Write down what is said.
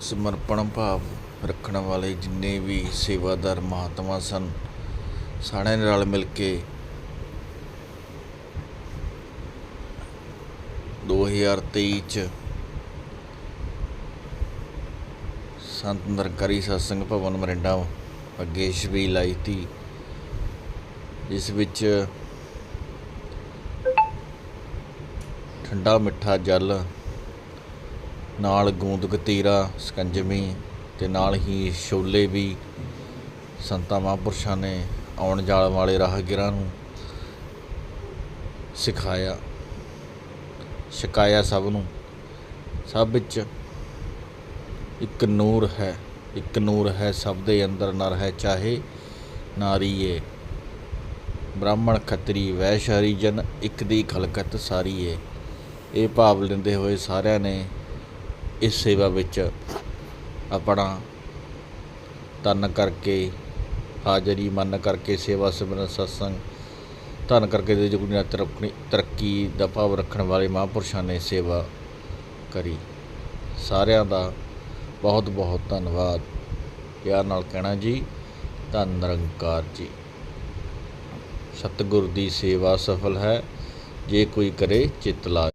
ਸਮਰਪਣ ਭਾਵ ਰੱਖਣ ਵਾਲੇ ਜਿੰਨੇ ਵੀ ਸੇਵਾਦਾਰ ਮਹਾਤਮਾ ਸਨ, ਸਾਰਿਆਂ ਨੇ ਰਲ ਮਿਲ ਕੇ 2023 ਚ ਸੰਤ ਨਰਕਾਰੀ ਸਤਸੰਗ ਭਵਨ ਮਰਿੰਡਾ ਅੱਗੇ ਛਬੀਲ ਲਾਈ ਤੀ, ਜਿਸ ਵਿੱਚ ਠੰਡਾ ਮਿੱਠਾ ਜਲ ਨਾਲ ਗੂੰਦ ਗਤੀਰਾ ਸਕੰਜਮੀ ਅਤੇ ਨਾਲ ਹੀ ਛੋਲੇ ਵੀ ਸੰਤਾਂ ਮਹਾਂਪੁਰਸ਼ਾਂ ਨੇ ਆਉਣ ਜਾਣ ਵਾਲੇ ਰਾਹਗੀਰਾਂ ਨੂੰ ਸਿਖਾਇਆ, ਛਕਾਇਆ ਸਭ ਨੂੰ। ਸਭ ਵਿੱਚ ਇੱਕ ਨੂਰ ਹੈ, ਇੱਕ ਨੂਰ ਹੈ ਸਭ ਦੇ ਅੰਦਰ ਨਰ ਹੈ, ਚਾਹੇ ਨਾਰੀ ਏ। ਬ੍ਰਾਹਮਣ ਖੱਤਰੀ ਵੈਸ਼ ਹਰੀਜਨ ਇੱਕ ਦੀ ਖਲਕਤ ਸਾਰੀ ਏ। ਇਹ ਭਾਵ ਲੈਂਦੇ ਹੋਏ ਸਾਰਿਆਂ ਨੇ ਇਸ ਸੇਵਾ ਵਿੱਚ ਆਪਣਾ ਤਨ ਕਰਕੇ, ਹਾਜ਼ਰੀ ਮੰਨ ਕਰਕੇ, ਸੇਵਾ ਸਿਮਰਨ ਸਤਸੰਗ ਧੰਨ ਕਰਕੇ ਦੇ ਜੁਗਨੀ ਨਾਲ ਤਰੱਕੀ ਤਰੱਕੀ ਦਾ ਭਾਵ ਰੱਖਣ ਵਾਲੇ ਮਹਾਂਪੁਰਸ਼ਾਂ ਨੇ ਸੇਵਾ ਕਰੀ। ਸਾਰਿਆਂ ਦਾ ਬਹੁਤ ਬਹੁਤ ਧੰਨਵਾਦ। ਪਿਆਰ ਨਾਲ ਕਹਿਣਾ ਜੀ, ਧੰਨ ਨਿਰੰਕਾਰ ਜੀ। ਸਤਿਗੁਰ ਦੀ ਸੇਵਾ ਸਫਲ ਹੈ, ਜੇ ਕੋਈ ਕਰੇ ਚਿਤ ਲਾ